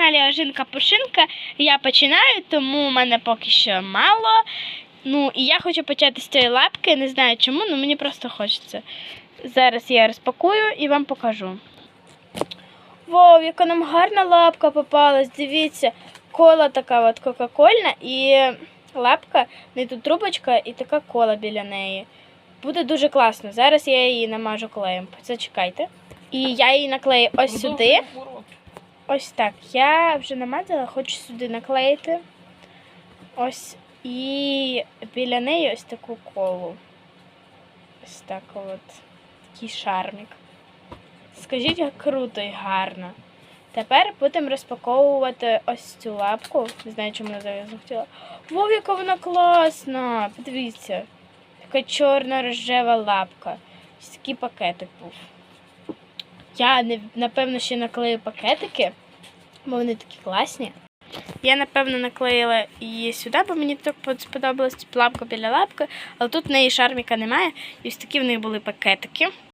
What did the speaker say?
каналі Ожинка Пушинка. Я починаю, тому в мене поки що мало. Ну, і я хочу почати з цієї лапки. Не знаю чому, але мені просто хочеться. Зараз я розпакую і вам покажу. Вау, яка нам гарна лапка попалась. Дивіться, кола така от кока-кольна і лапка, не тут трубочка і така кола біля неї. Буде дуже класно. Зараз я її намажу клеєм. Зачекайте. І я її наклею ось сюди. Ось так. Я вже намазала, хочу сюди наклеїти. Ось. І біля неї ось таку колу. Ось так от. Такий шармік. Скажіть, як круто і гарно. Тепер будемо розпаковувати ось цю лапку. Не знаю, чому вона зараз захотіла. Вов, яка вона класна! Подивіться. Така чорна рожева лапка. Ось такий пакетик був. Я напевно ще наклею пакетики, бо вони такі класні. Я, напевно, наклеїла її сюди, бо мені так сподобалась лапка біля лапки, але тут в неї шарміка немає. І ось такі в них були пакетики.